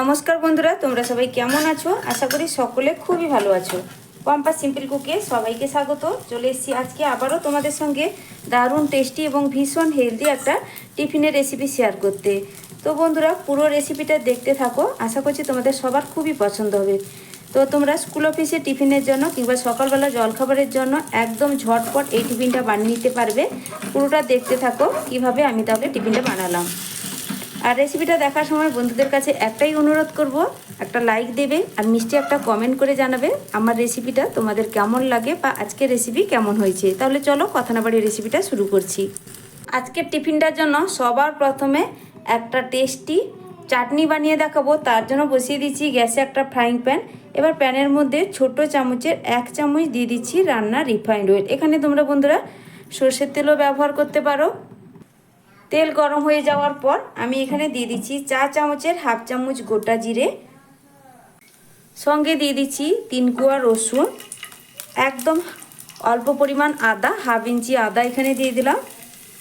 নমস্কার বন্ধুরা, তোমরা সবাই কেমন আছো? আশা করি সকলে খুবই ভালো আছো। পম্পা সিম্পল কুকে সবাইকে স্বাগত। চলে এসেছি আজকে আবারও তোমাদের সঙ্গে দারুণ টেস্টি এবং ভীষণ হেলদি একটা টিফিনের রেসিপি শেয়ার করতে। তো বন্ধুরা, পুরো রেসিপিটা দেখতে থাকো। আশা করছি তোমাদের সবার খুবই পছন্দ হবে। তো তোমরা স্কুল অফিসে টিফিনের জন্য কিংবা সকালবেলা জলখাবারের জন্য একদম ঝটপট এই টিফিনটা বানিয়ে নিতে পারবে। পুরোটা দেখতে থাকো কীভাবে আমি তাহলে টিফিনটা বানালাম। আর রেসিপিটা দেখার সময় বন্ধুদের কাছে একটাই অনুরোধ করব, একটা লাইক দেবে আর মিষ্টি একটা কমেন্ট করে জানাবে আমার রেসিপিটা তোমাদের কেমন লাগে বা আজকের রেসিপি কেমন হয়েছে। তাহলে চলো কথা না বাড়িয়ে রেসিপিটা শুরু করছি। আজকের টিফিনটার জন্য সবার প্রথমে একটা টেস্টি চাটনি বানিয়ে দেখাবো, তার জন্য বসিয়ে দিচ্ছি গ্যাসে একটা ফ্রাইং প্যান এবার প্যানের মধ্যে ছোট চামচের এক চামচ দিয়ে দিচ্ছি রান্না রিফাইন্ড অয়েল এখানে তোমরা বন্ধুরা সর্ষের তেলও ব্যবহার করতে পারো তেল গরম হয়ে যাওয়ার পর আমি এখানে দিয়ে দিচ্ছি চা চামচের হাফ চামচ গোটা জিরে, সঙ্গে দিয়ে দিচ্ছি তিন কুয়া রসুন, একদম অল্প পরিমাণ আদা, হাফ ইঞ্চি আদা এখানে দিয়ে দিলাম।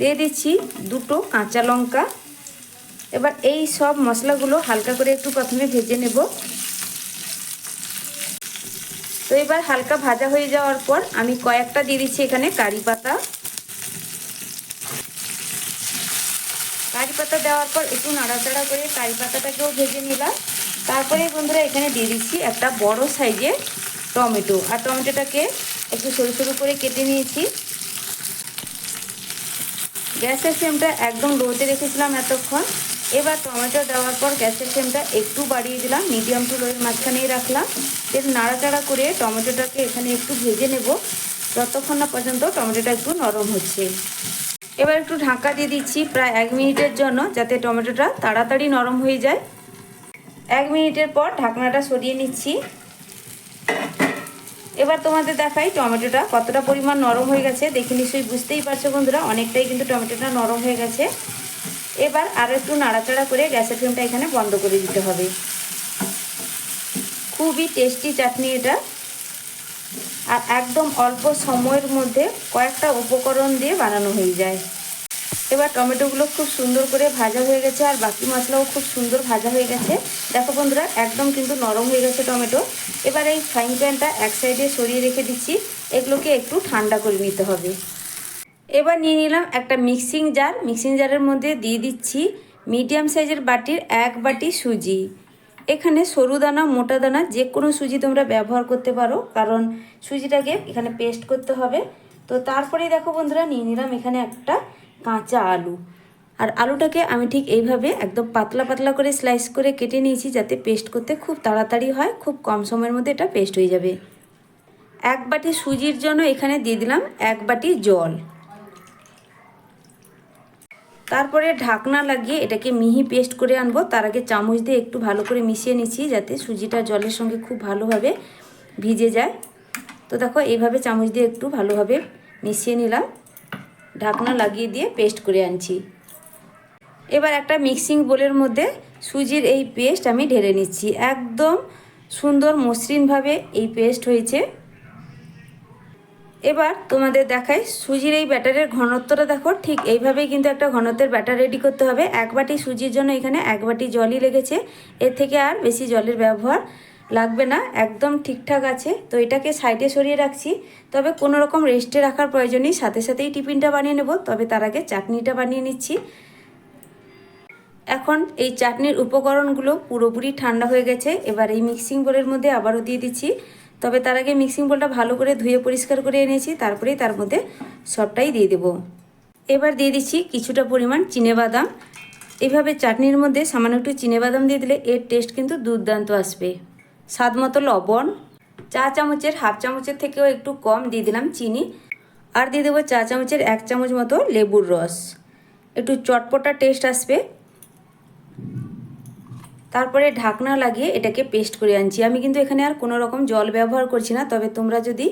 দিয়ে দিচ্ছি দুটো কাঁচা লঙ্কা। এবার এই সব মশলাগুলো হালকা করে একটু প্রথমে ভেজে নেব। তো এবার হালকা ভাজা হয়ে যাওয়ার পর আমি কয়েকটা দিয়ে দিচ্ছি এখানে কারি পাতা। কারি পাতা দেওয়ার পর একটু নাড়াচাড়া করে কারি পাতাটাকেও ভেজে নিলাম। তারপরে বন্ধুরা এখানে দিয়ে দিচ্ছি একটা বড় সাইজের টমেটো। আর টমেটোটাকে একটু সরু সরু করে কেটে নিয়েছি। গ্যাসের ফ্লেমটা একদম লোতে রেখেছিলাম এতক্ষণ। এবার টমেটো দেওয়ার পর গ্যাসের ফ্লেমটা একটু বাড়িয়ে দিলাম, মিডিয়াম টু লোয়ের মাঝখানেই রাখলাম। এর নাড়াচাড়া করে টমেটোটাকে এখানে একটু ভেজে নেব। যতক্ষণ না পর্যন্ত টমেটোটা একটু নরম হচ্ছে। এবার একটু ঢাকা দিয়ে দিচ্ছি প্রায় এক মিনিটের জন্য যাতে টমেটোটা তাড়াতাড়ি নরম হয়ে যায়। এক মিনিটের পর ঢাকনাটা সরিয়ে নিচ্ছি। এবার তোমাদের দেখাই টমেটোটা কতটা পরিমাণ নরম হয়ে গেছে। দেখে নিশ্চয়ই বুঝতেই পারছ বন্ধুরা, অনেকটাই কিন্তু টমেটোটা নরম হয়ে গেছে। এবার আরও একটু নাড়াচাড়া করে গ্যাসের ফ্লেমটা এখানে বন্ধ করে দিতে হবে। খুবই টেস্টি চাটনি এটা। আর একদম অল্প সময়ের মধ্যে কয়েকটা উপকরণ দিয়ে বানানো হয়ে যায়। এবার টমেটোগুলো খুব সুন্দর করে ভাজা হয়ে গেছে আর বাকি মশলাও খুব সুন্দর ভাজা হয়ে গেছে। দেখো বন্ধুরা, একদম কিন্তু নরম হয়ে গেছে টমেটো। এবার এই ফ্রাইং প্যানটা এক সাইডে সরিয়ে রেখে দিচ্ছি। এগুলোকে একটু ঠান্ডা করে নিতে হবে। এবার নিয়ে নিলাম একটা মিক্সিং জার মিক্সিং জারের মধ্যে দিয়ে দিচ্ছি মিডিয়াম সাইজের বাটির এক বাটি সুজি। এখানে সরু দানা, মোটা দানা যে কোনো সুজি তোমরা ব্যবহার করতে পারো। কারণ সুজিটাকে এখানে পেস্ট করতে হবে। তো তারপরে দেখো বন্ধুরা, নিয়ে নিলাম এখানে একটা কাঁচা আলু। আর আলুটাকে আমি ঠিক এইভাবে একদম পাতলা পাতলা করে স্লাইস করে কেটে নিয়েছি যাতে পেস্ট করতে খুব তাড়াতাড়ি হয়, খুব কম সময়ের মধ্যে এটা পেস্ট হয়ে যাবে। এক বাটি সুজির জন্য এখানে দিয়ে দিলাম এক বাটি জল। তারপরে ঢাকনা লাগিয়ে এটাকে মিহি পেস্ট করে আনব। তার আগে চামচ দিয়ে একটু ভালো করে মিশিয়ে নিচ্ছি যাতে সুজিটা জলের সঙ্গে খুব ভালোভাবে ভিজে যায়। তো দেখো, এইভাবে চামচ দিয়ে একটু ভালোভাবে মিশিয়ে নিলাম। ঢাকনা লাগিয়ে দিয়ে পেস্ট করে আনছি। এবার একটা মিক্সিং বোলের মধ্যে সুজির এই পেস্ট আমি ঢেলে নিচ্ছি। একদম সুন্দর মসৃণভাবে এই পেস্ট হয়েছে। এবার তোমাদের দেখাই সুজির এই ব্যাটারের ঘনত্বটা দেখো, ঠিক এইভাবেই কিন্তু একটা ঘনত্বের ব্যাটার রেডি করতে হবে। এক বাটি সুজির জন্য এখানে এক বাটি জলই লেগেছে, এর থেকে আর বেশি জলের ব্যবহার লাগবে না, একদম ঠিকঠাক আছে। তো এটাকে সাইডে সরিয়ে রাখছি, তবে কোনো রকম রেস্টে রাখার প্রয়োজনই সাথে সাথেই টিফিনটা বানিয়ে নেব, তবে তার আগে চাটনিটা বানিয়ে নিচ্ছি। এখন এই চাটনির উপকরণগুলো পুরোপুরি ঠান্ডা হয়ে গেছে, এবার এই মিক্সিং বোলের মধ্যে আবারও দিয়ে দিচ্ছি। তবে তার আগে মিক্সিং বোলটা ভালো করে ধুয়ে পরিষ্কার করে এনেছি, তারপরেই তার মধ্যে সবটাই দিয়ে দেব। এবার দিয়ে দিচ্ছি কিছুটা পরিমাণ বাদাম। এভাবে চাটনির মধ্যে সামান্য একটু বাদাম দিয়ে দিলে এর টেস্ট কিন্তু দুর্দান্ত আসবে। স্বাদ মতো লবণ, চা চামচের হাফ চামচের থেকেও একটু কম দিয়ে দিলাম চিনি, আর দিয়ে দেবো চা চামচের এক চামচ মতো লেবুর রস। একটু চটপটা টেস্ট আসবে। তারপরে ঢাকনা লাগিয়ে এটাকে পেস্ট করে আনছি। আমি কিন্তু এখানে আর কোনো রকম জল ব্যবহার করছি না, তবে তোমরা যদি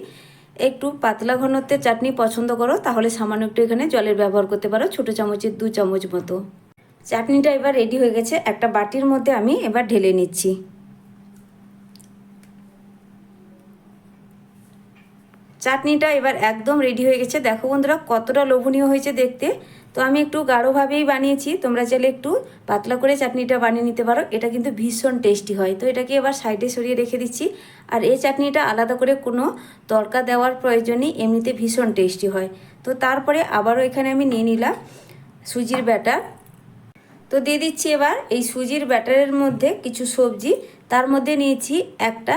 একটু পাতলা ঘনত্বের চাটনি পছন্দ করো, তাহলে সামান্য একটু এখানে জলের ব্যবহার করতে পারো, ছোটো চামচের দু চামচ মতো। চাটনিটা এবার রেডি হয়ে গেছে, একটা বাটির মধ্যে আমি এবার ঢেলে নিচ্ছি। চাটনিটা এবার একদম রেডি হয়ে গেছে। দেখো বন্ধুরা, কতটা লোভনীয় হয়েছে দেখতে। তো আমি একটু গাঢ়ভাবেই বানিয়েছি। তোমরা চাইলে একটু পাতলা করে চাটনিটা বানিয়ে নিতে পারো। এটা কিন্তু ভীষণ টেস্টি হয়। তো এটাকে এবার সাইডে সরিয়ে রেখে দিচ্ছি। আর এই চাটনিটা আলাদা করে কোনো তড়কা দেওয়ার প্রয়োজনই এমনিতে ভীষণ টেস্টি হয়। তো তারপরে আবারও এখানে আমি নিয়ে নিলাম সুজির ব্যাটার। তো দিয়ে দিচ্ছি এবার এই সুজির ব্যাটারের মধ্যে কিছু সবজি। তার মধ্যে নিয়েছি একটা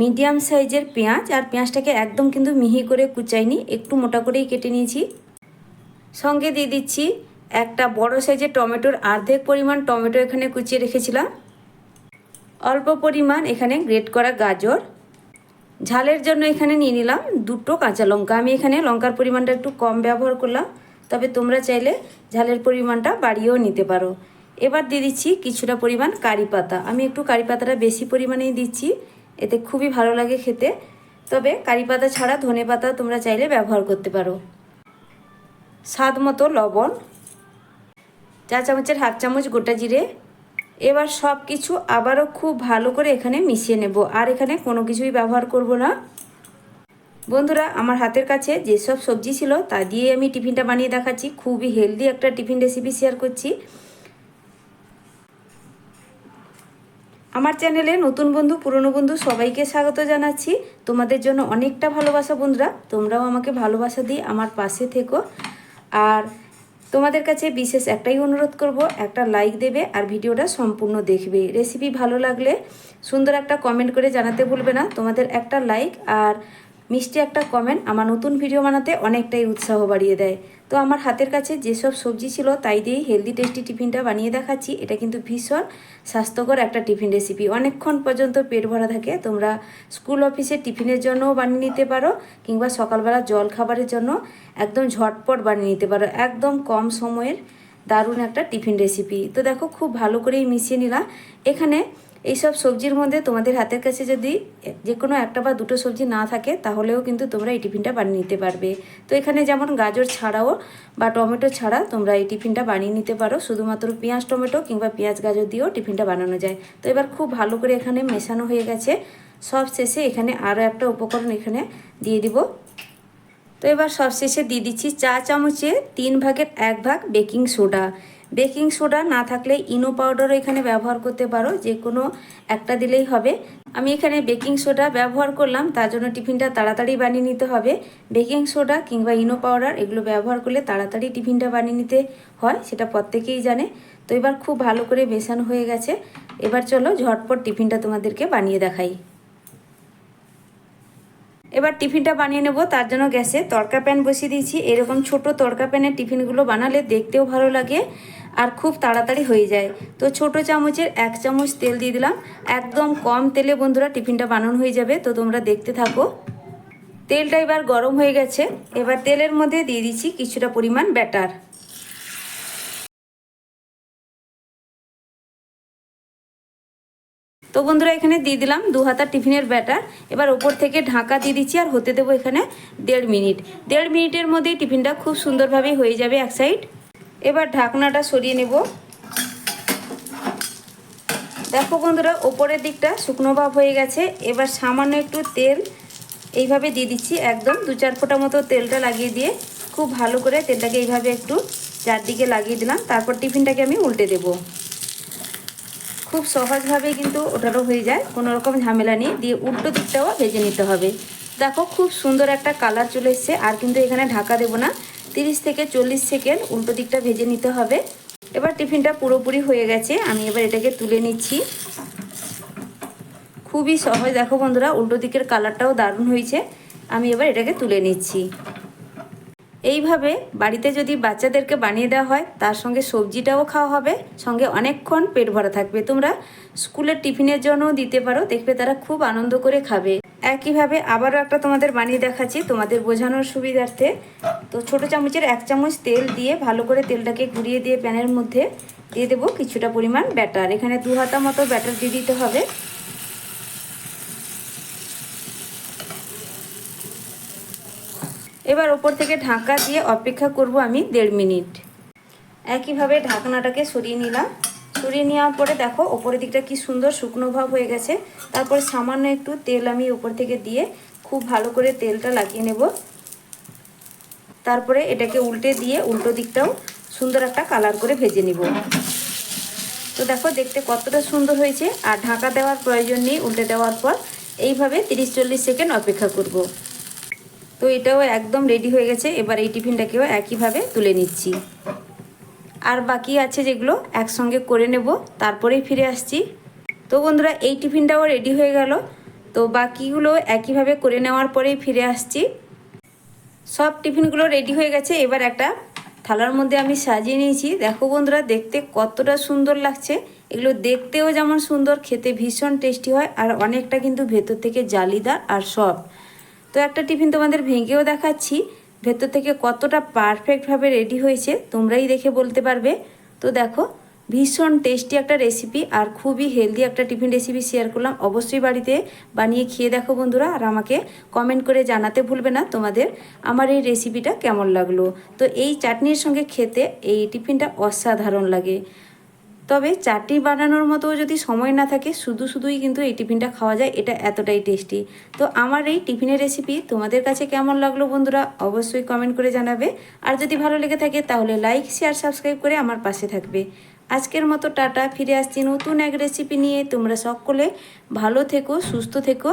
মিডিয়াম সাইজের পেঁয়াজ। আর পেঁয়াজটাকে একদম কিন্তু মিহি করে কুচাইনি। একটু মোটা করেই কেটে নিয়েছি। সঙ্গে দিয়ে দিচ্ছি একটা বড় সাইজের টমেটোর অর্ধেক পরিমাণ টমেটো এখানে কুচিয়ে রেখেছিলাম। অল্প পরিমাণ এখানে গ্রেট করা গাজর। ঝালের জন্য এখানে নিয়ে নিলাম দুটো কাঁচা লঙ্কা। আমি এখানে লঙ্কার পরিমাণটা একটু কম ব্যবহার করলাম, তবে তোমরা চাইলে ঝালের পরিমাণটা বাড়িয়েও নিতে পারো। এবার দিয়ে দিচ্ছি কিছুটা পরিমাণ কারি পাতা। আমি একটু কারি পাতাটা বেশি পরিমাণেই দিচ্ছি, এতে খুবই ভালো লাগে খেতে। তবে কারি পাতা ছাড়া ধনে পাতা তোমরা চাইলে ব্যবহার করতে পারো। স্বাদ মতো লবণ চা চামচের হাফ চামচ গোটা জিরে। এবার সব কিছু আবারও খুব ভালো করে এখানে মিশিয়ে নেব। আর এখানে কোনো কিছুই ব্যবহার করব না। বন্ধুরা, আমার হাতের কাছে যেসব সবজি ছিল তা দিয়ে আমি টিফিনটা বানিয়ে দেখাচ্ছি। খুবই হেলদি একটা টিফিন রেসিপি শেয়ার করছি। আমার চ্যানেলে নতুন বন্ধু, পুরনো বন্ধু সবাইকে স্বাগত জানাচ্ছি। তোমাদের জন্য অনেকটা ভালোবাসা বন্ধুরা। তোমরাও আমাকে ভালোবাসা দিয়ে আমার পাশে থেকো। আর তোমাদের কাছে বিশেষ একটাই অনুরোধ করব, একটা লাইক দেবে আর ভিডিওটা সম্পূর্ণ দেখবে। রেসিপি ভালো লাগলে সুন্দর একটা কমেন্ট করে জানাতে ভুলবে না। তোমাদের একটা লাইক আর মিষ্টি একটা কমেন্ট আমার নতুন ভিডিও বানাতে অনেকটাই উৎসাহ বাড়িয়ে দেয়। তো আমার হাতের কাছে যেসব সবজি ছিল তাই দিয়েই হেলদি টেস্টি টিফিনটা বানিয়ে দেখাচ্ছি। এটা কিন্তু ভীষণ স্বাস্থ্যকর একটা টিফিন রেসিপি অনেকক্ষণ পর্যন্ত পেট ভরা থাকে। তোমরা স্কুল অফিসে টিফিনের জন্যও বানিয়ে নিতে পারো, কিংবা সকালবেলা জল খাবারের জন্য একদম ঝটপট বানিয়ে নিতে পারো। একদম কম সময়ের দারুণ একটা টিফিন রেসিপি তো দেখো, খুব ভালো করেই মিশিয়ে নিলাম। এখানে এইসব সবজির মধ্যে তোমাদের হাতের কাছে যদি যে কোনো একটা বা দুটো সবজি না থাকে, তাহলেও কিন্তু তোমরা এই টিফিনটা বানিয়ে নিতে পারবে। তো এখানে যেমন গাজর ছাড়াও বা টমেটো ছাড়া তোমরা এই টিফিনটা বানিয়ে নিতে পারো। শুধুমাত্র পেঁয়াজ, টমেটো কিংবা পেঁয়াজ, গাজর দিয়েও টিফিনটা বানানো যায়। তো এবার খুব ভালো করে এখানে মেশানো হয়ে গেছে। সব শেষে এখানে আরও একটা উপকরণ এখানে দিয়ে দিব। তো এবার সবশেষে দিয়ে দিচ্ছি চা চামচে তিন ভাগের এক ভাগ বেকিং সোডা। বেকিং সোডা না থাকলে ইনো পাউডারও এখানে ব্যবহার করতে পারো, যে কোনো একটা দিলেই হবে। আমি এখানে বেকিং সোডা ব্যবহার করলাম, তার জন্য টিফিনটা তাড়াতাড়ি বানিয়ে নিতে হবে। বেকিং সোডা কিংবা ইনো পাউডার এগুলো ব্যবহার করলে তাড়াতাড়ি টিফিনটা বানিয়ে নিতে হয়, সেটা প্রত্যেকেই জানে। তো এবার খুব ভালো করে মেশানো হয়ে গেছে। এবার চলো ঝটপট টিফিনটা তোমাদেরকে বানিয়ে দেখাই। এবার টিফিনটা বানিয়ে নেব, তার জন্য গ্যাসে তড়কা প্যান বসিয়ে দিয়েছি। এরকম ছোট তড়কা প্যানের টিফিনগুলো বানালে দেখতেও ভালো লাগে আর খুব তাড়াতাড়ি হয়ে যায়। তো ছোট চামচের এক চামচ তেল দিয়ে দিলাম। একদম কম তেলে বন্ধুরা টিফিনটা বানানো হয়ে যাবে, তো তোমরা দেখতে থাকো। তেলটা এবার গরম হয়ে গেছে। এবার তেলের মধ্যে দিয়ে দিচ্ছি কিছুটা পরিমাণ ব্যাটার। তো বন্ধুরা, এখানে দিয়ে দিলাম দু হাতা টিফিনের ব্যাটার। এবার ওপর থেকে ঢাকা দিয়ে দিচ্ছি আর হতে দেবো এখানে দেড় মিনিট। দেড় মিনিটের মধ্যেই টিফিনটা খুব সুন্দরভাবে হয়ে যাবে এক সাইড। এবার ঢাকনাটা সরিয়ে নেব। দেখো বন্ধুরা, ওপরের দিকটা শুকনো ভাব হয়ে গেছে। এবার সামান্য একটু তেল এইভাবে দিয়ে দিচ্ছি একদম দু চার ফোঁটা মতো তেলটা লাগিয়ে দিয়ে খুব ভালো করে তেলটাকে এইভাবে একটু চারদিকে লাগিয়ে দিলাম। তারপর টিফিনটাকে আমি উল্টে দেবো। খুব সহজভাবে কিন্তু ওটারও হয়ে যায়। কোনো রকম ঝামেলা নেই। দিয়ে উল্টো দিকটাও ভেজে নিতে হবে। দেখো খুব সুন্দর একটা কালার চলে এসছে। আর কিন্তু এখানে ঢাকা দেবো না। তিরিশ থেকে চল্লিশ সেকেন্ড উল্টো দিকটা ভেজে নিতে হবে। এবার টিফিনটা পুরোপুরি হয়ে গেছে। আমি এবার এটাকে তুলে নিচ্ছি। খুবই সহজ। দেখো বন্ধুরা, উল্টো দিকের কালারটাও দারুণ হয়েছে। আমি এবার এটাকে তুলে নিচ্ছি। এইভাবে বাড়িতে যদি বাচ্চাদেরকে বানিয়ে দেওয়া হয়, তার সঙ্গে সবজিটাও খাওয়া হবে, সঙ্গে অনেকক্ষণ পেট ভরা থাকবে। তোমরা স্কুলের টিফিনের জন্যও দিতে পারো, দেখবে তারা খুব আনন্দ করে খাবে। একইভাবে আবারও একটা তোমাদের বানিয়ে দেখাচ্ছি, তোমাদের বোঝানোর সুবিধার্থে। তো ছোট চামচের এক চামচ তেল দিয়ে ভালো করে তেলটাকে ঘুরিয়ে দিয়ে প্যানের মধ্যে দিয়ে দেবো কিছুটা পরিমাণ ব্যাটার। এখানে দু হাতা মতো ব্যাটার দিয়ে দিতে হবে। এবার ওপর থেকে ঢাকা দিয়ে অপেক্ষা করব আমি দেড় মিনিট। একইভাবে ঢাকনাটাকে সরিয়ে নিলাম। সরিয়ে নেওয়ার পরে দেখো, ওপরের দিকটা কি সুন্দর শুকনো ভাব হয়ে গেছে। তারপরে সামান্য একটু তেল আমি ওপর থেকে দিয়ে খুব ভালো করে তেলটা লাগিয়ে নেব। তারপরে এটাকে উল্টে দিয়ে উল্টো দিকটাও সুন্দর একটা কালার করে ভেজে নিব। তো দেখো, দেখতে কতটা সুন্দর হয়েছে। আর ঢাকা দেওয়ার প্রয়োজন নেই উল্টে দেওয়ার পর। এইভাবে তিরিশ চল্লিশ সেকেন্ড অপেক্ষা করব। তো এটাও একদম রেডি হয়ে গেছে। এবার এই টিফিনটাকেও একইভাবে তুলে নিচ্ছি। আর বাকি আছে যেগুলো একসঙ্গে করে নেব, তারপরেই ফিরে আসছি। তো বন্ধুরা, এই টিফিনটাও রেডি হয়ে গেল। তো বাকিগুলো একইভাবে করে নেওয়ার পরেই ফিরে আসছি। সব টিফিনগুলো রেডি হয়ে গেছে। এবার একটা থালার মধ্যে আমি সাজিয়ে নিয়েছি। দেখো বন্ধুরা, দেখতে কতটা সুন্দর লাগছে। এগুলো দেখতেও যেমন সুন্দর, খেতে ভীষণ টেস্টি হয়, আর অনেকটা কিন্তু ভেতর থেকে জালিদার আর সফট। তো একটা টিফিন তোমাদের ভেঙেও দেখাচ্ছি। ভেতর থেকে কতটা পারফেক্টভাবে রেডি হয়েছে, তোমরাই দেখে বলতে পারবে। তো দেখো, ভীষণ টেস্টি একটা রেসিপি আর খুবই হেলদি একটা টিফিন রেসিপি শেয়ার করলাম। অবশ্যই বাড়িতে বানিয়ে খেয়ে দেখো বন্ধুরা আর আমাকে কমেন্ট করে জানাতে ভুলবে না তোমাদের আমার এই রেসিপিটা কেমন লাগল। তো এই চাটনির সঙ্গে খেতে এই টিফিনটা অসাধারণ লাগে। তবে চাটনি বানানোর মতো যদি সময় না থাকে, শুধু শুধুই কিন্তু এই টিফিনটা খাওয়া যায়, এটা এতটাই টেস্টি তো আমার এই টিফিনের রেসিপি তোমাদের কাছে কেমন লাগল বন্ধুরা, অবশ্যই কমেন্ট করে জানাবে। আর যদি ভালো লেগে থাকে, তাহলে লাইক শেয়ার সাবস্ক্রাইব করে আমার পাশে থাকবে। আজকের মতো টাটা, ফিরে আসছি নতুন এক রেসিপি নিয়ে। তোমরা সকলে ভালো থেকো, সুস্থ থেকো।